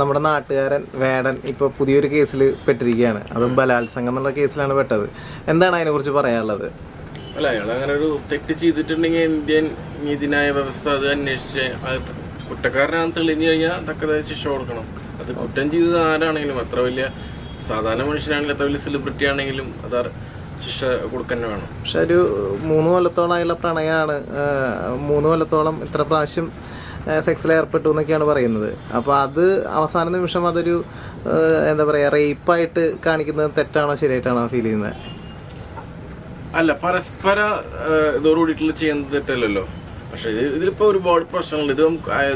നമ്മുടെ നാട്ടുകാരൻ വേടൻ ഇപ്പോൾ പുതിയൊരു കേസിൽ പെട്ടിരിക്കുകയാണ്. അതും ബലാത്സംഗം എന്നുള്ള കേസിലാണ് പെട്ടത്. എന്താണ് അതിനെക്കുറിച്ച് പറയാനുള്ളത്? അല്ല അയാൾ അങ്ങനെ ഒരു തെറ്റ് ചെയ്തിട്ടുണ്ടെങ്കിൽ ഇന്ത്യൻ നീതിന്യായ വ്യവസ്ഥ അത് അന്വേഷിച്ച് അത് കുറ്റക്കാരനാണെന്ന് തെളിഞ്ഞു കഴിഞ്ഞാൽ തക്കതായ ശിക്ഷ കൊടുക്കണം. അത് കുറ്റം ചെയ്തത് ആരാണെങ്കിലും അത്ര വലിയ സാധാരണ മനുഷ്യനാണെങ്കിലും അത്ര വലിയ സെലിബ്രിറ്റി ആണെങ്കിലും അത് ശിക്ഷ കൊടുക്കാൻ വേണം. പക്ഷെ ഒരു മൂന്ന് കൊല്ലത്തോളമായുള്ള പ്രണയമാണ്. മൂന്ന് കൊല്ലത്തോളം ഇത്ര പ്രാവശ്യം സെക്സിൽ ഏർപ്പെട്ടു എന്നൊക്കെയാണ് പറയുന്നത്. അപ്പോൾ അത് അവസാന നിമിഷം അതൊരു എന്താ പറയുക റേപ്പായിട്ട് കാണിക്കുന്നത് തെറ്റാണോ ശരിയായിട്ടാണോ ഫീൽ ചെയ്യുന്നത്? അല്ല പരസ്പര ഇതോടുകൂടിയിട്ടുള്ള ചെയ്യുന്നത് തെറ്റല്ലല്ലോ. പക്ഷെ ഇത് ഇതിലിപ്പോ ഒരുപാട് പ്രശ്നങ്ങളുണ്ട്. ഇത്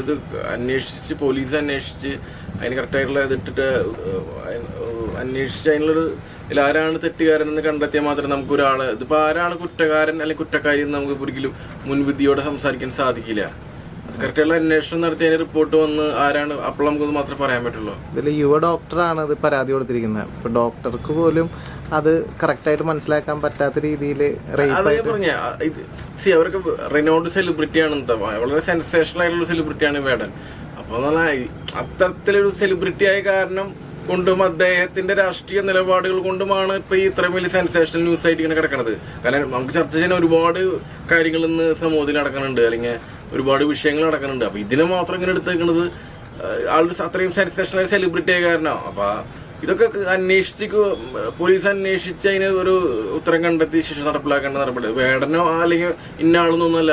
ഇത് അന്വേഷിച്ച് പോലീസ് അന്വേഷിച്ച് അതിന് കറക്റ്റായിട്ടുള്ള ഇതിട്ടിട്ട് അന്വേഷിച്ച് അതിനുള്ളൊരു ഇതിൽ ആരാണ് തെറ്റുകാരൻ എന്ന് കണ്ടെത്തിയാൽ മാത്രമേ നമുക്ക് ഒരാളെ ഇതിപ്പോ ആരാണ് കുറ്റക്കാരൻ അല്ലെങ്കിൽ കുറ്റക്കാരി എന്ന് നമുക്ക് ഒരിക്കലും മുൻവിധിയോടെ സംസാരിക്കാൻ സാധിക്കില്ല. അത് കറക്റ്റായിട്ടുള്ള അന്വേഷണം നടത്തി അതിന് റിപ്പോർട്ട് വന്ന് ആരാണ് അപ്പോൾ നമുക്കത് മാത്രമേ പറയാൻ പറ്റുള്ളൂ. ഇതിൽ യുവ ഡോക്ടറാണ് ഇത് പരാതി കൊടുത്തിരിക്കുന്നത്. ഇപ്പൊ ഡോക്ടർക്ക് പോലും അത് കറക്റ്റായിട്ട് മനസ്സിലാക്കാൻ പറ്റാത്ത രീതിയിൽ അതേ പറഞ്ഞ ഇത് സി അവരൊക്കെ റെനോൾഡ് സെലിബ്രിറ്റി ആണ് വളരെ സെൻസേഷണൽ ആയിട്ടുള്ള സെലിബ്രിറ്റി ആണ് വേടൻ. അപ്പൊ എന്ന് പറഞ്ഞാ ഈ അത്തരത്തിലൊരു സെലിബ്രിറ്റി ആയ കാരണം കൊണ്ടും അദ്ദേഹത്തിന്റെ രാഷ്ട്രീയ നിലപാടുകൾ കൊണ്ടുമാണ് ഇപ്പൊ ഈ ഇത്രയും വലിയ സെൻസേഷണൽ ന്യൂസ് ആയിട്ട് ഇങ്ങനെ കിടക്കുന്നത് കാരണം നമുക്ക് ചർച്ച ചെയ്യാൻ ഒരുപാട് കാര്യങ്ങൾ ഇന്ന് സമൂഹത്തിൽ നടക്കുന്നുണ്ട്. അല്ലെങ്കിൽ ഒരുപാട് വിഷയങ്ങൾ നടക്കുന്നുണ്ട്. അപ്പൊ ഇതിനെ മാത്രം ഇങ്ങനെ എടുത്തേക്കുന്നത് ആളൊരു അത്രയും സാറ്റിസ്ഫാക്ഷനായ സെലിബ്രിറ്റി ആയ കാരണമാണ് അപ്പൊ ഇതൊക്കെ അന്വേഷിച്ച് പോലീസ് അന്വേഷിച്ച് അതിന് ഒരു ഉത്തരം കണ്ടെത്തി ശിക്ഷ നടപ്പിലാക്കേണ്ട നടപടി. വേടനോ അല്ലെങ്കിൽ ഇന്ന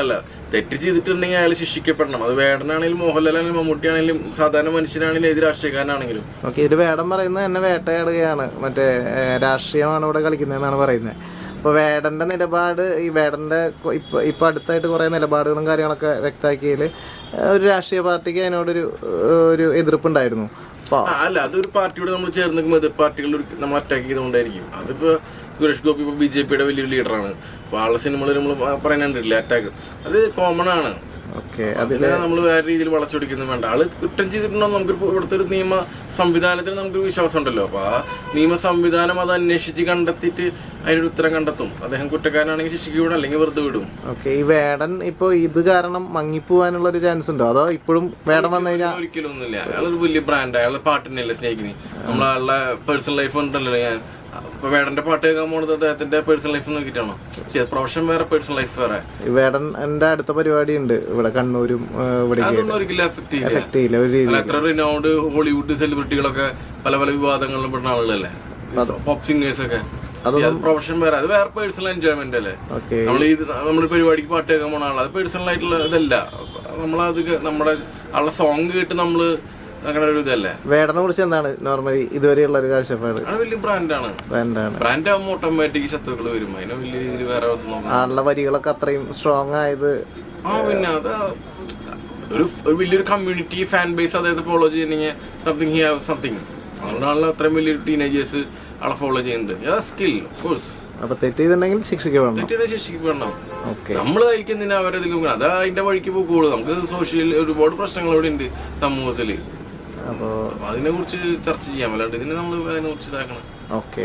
അല്ല. തെറ്റ് ചെയ്തിട്ടുണ്ടെങ്കിൽ അയാൾ ശിക്ഷിക്കപ്പെടണം. അത് വേടനാണെങ്കിലും മോഹൻലാലാണെങ്കിലും മമ്മൂട്ടിയാണെങ്കിലും സാധാരണ മനുഷ്യനാണെങ്കിലും ഏത് രാഷ്ട്രീയക്കാരനാണെങ്കിലും. ഓക്കെ ഇത് വേടം പറയുന്നത് തന്നെ വേട്ടയാടുകയാണ്. മറ്റേ രാഷ്ട്രീയമാണ് ഇവിടെ കളിക്കുന്നതെന്നാണ് പറയുന്നത്. അപ്പോൾ വേടന്റെ നിലപാട് ഈ വേടന്റെ കൊ- ഇപ്പൊ ഇപ്പൊ അടുത്തായിട്ട് കുറേ നിലപാടുകളും കാര്യങ്ങളൊക്കെ വ്യക്തമാക്കിയതിൽ ഒരു രാഷ്ട്രീയ പാർട്ടിക്ക് അതിനോടൊരു ഒരു എതിർപ്പുണ്ടായിരുന്നു. അല്ല അതൊരു പാർട്ടിയോട് നമ്മൾ ചേർന്ന് എതിർ പാർട്ടികൾ നമ്മൾ അറ്റാക്ക് ചെയ്തുകൊണ്ടായിരിക്കും. അതിപ്പോ സുരേഷ് ഗോപി ഇപ്പോൾ ബി ജെ പിയുടെ വലിയൊരു ലീഡറാണ് അപ്പോൾ ആളുടെ സിനിമകൾ നമ്മൾ പറയാനുണ്ടല്ലേ അറ്റാക്ക് അത് കോമൺ ആണ്. ഓക്കെ അതിനെ നമ്മൾ വേറെ രീതിയിൽ വളച്ചൊടിക്കുന്നു വേണ്ട. ആൾ കുറ്റം ചെയ്തിട്ടുണ്ടോ നമുക്ക് ഇവിടുത്തെ ഒരു നിയമ സംവിധാനത്തിൽ നമുക്ക് വിശ്വാസം ഉണ്ടല്ലോ അപ്പൊ ആ നിയമ സംവിധാനം അത് അന്വേഷിച്ച് കണ്ടെത്തിയിട്ട് അതിനൊരു ഉത്തരം കണ്ടെത്തും. അദ്ദേഹം കുറ്റക്കാരനാണെങ്കിൽ ശിക്ഷിക്ക് വിടും അല്ലെങ്കിൽ വെറുതെ വിടും. ഓക്കെ ഈ വേടൻ ഇപ്പൊ ഇത് കാരണം മങ്ങിപ്പോവാനുള്ള ഒരു ചാൻസ് ഉണ്ടോ അതോ ഇപ്പോഴും വേടം വന്നു കഴിഞ്ഞാൽ ഒരിക്കലും ഒന്നുമില്ല. അയാളൊരു വലിയ ബ്രാൻഡ് അയാളെ പാട്ടിനല്ലേ സ്നേഹിക്കുന്നത് നമ്മളയാളുടെ പേഴ്സണൽ ലൈഫ് ഉണ്ടല്ലോ ഞാൻ. ഇപ്പൊ വേടന്റെ പാട്ട് കേൾക്കാൻ പോണത് അദ്ദേഹത്തിന്റെ പേഴ്സണൽ ലൈഫ് നോക്കിയിട്ടാണോ? പ്രൊഫഷൻ വേറെ പേഴ്സണൽ ലൈഫ് വേറെ. വേടൻ എന്റെ അടുത്ത പരിപാടി ഉണ്ട് ഇവിടെ കണ്ണൂരും ഇവിടെ എഫക്ട് ചെയ്യില്ല. ഒരു രീതി അല്ല, എത്ര റിനൗണ്ട് ഹോളിവുഡ് സെലിബ്രിറ്റികളൊക്കെ പല പല വിവാദങ്ങളിലും പെടുന്ന ആളുകളല്ലേ? പോപ്പ് സിംഗേഴ്സ് ഒക്കെ. പ്രൊഫഷൻ വേറെ. അത് വേറെ പേഴ്സണൽ എൻജോയ്മെന്റ് അല്ലേ? നമ്മൾ ഈ നമ്മൾ പരിപാടിക്ക് പാട്ട് കേൾക്കാൻ പോണ ആൾ. അത് പേഴ്സണൽ ആയിട്ടുള്ള ഇതല്ല. നമ്മളത് നമ്മുടെ ആളുടെ സോങ് കേട്ട് നമ്മൾ അങ്ങനെ ഒരു ഇതല്ലേ വേടനെ കുറിച്ച് എന്താണ് നോർമലി ഇതുവരെയുള്ള ഒരു കാഴ്ചപ്പാട്? അത് വലിയ ബ്രാൻഡാണ് ബ്രാൻഡാണ് ബ്രാൻഡ് ആകുമ്പോൾ ഓട്ടോമാറ്റിക് ശത്രുക്കൾ വരും. അതിനെ വലിയ രീതിയിൽ വേറെ ഒന്നും നോക്കണം ആളുടെ വരികളൊക്കെ അത്രയും സ്ട്രോങ് ആയത് ആ പിന്നെ അത് ഒരു ഒരു വലിയൊരു കമ്മ്യൂണിറ്റി ഫാൻ ബേസ് അതായത് ഫോളോ ചെയ്യണമെങ്കിൽ സംതിങ് ഹി ഹാവ് സംതിങ് അതുകൊണ്ടാണല്ലോ അത്രയും വലിയൊരു ടീനേജേഴ്സ് ആളെ ഫോളോ ചെയ്യുന്നത് സ്കിൽ ഓഫ് കോഴ്സ് അപ്പൊ തെറ്റ് ചെയ്തിട്ടുണ്ടെങ്കിൽ ശിക്ഷിക്കപ്പെടണം തെറ്റിയത് ശിക്ഷിക്കപ്പെടണം ഓക്കെ നമ്മൾ അവരതിൽ അത് അതിന്റെ വഴിക്ക് പോകുള്ളൂ നമുക്ക് സോഷ്യൽ ഒരുപാട് പ്രശ്നങ്ങൾ ഇവിടെ ഉണ്ട് സമൂഹത്തിൽ അപ്പോൾ അപ്പൊ അതിനെ കുറിച്ച് ചർച്ച ചെയ്യാം. അല്ലാണ്ട് ഇതിനെ നമ്മൾ അതിനെ കുറിച്ച് ഇതാക്കണം. ഓക്കെ.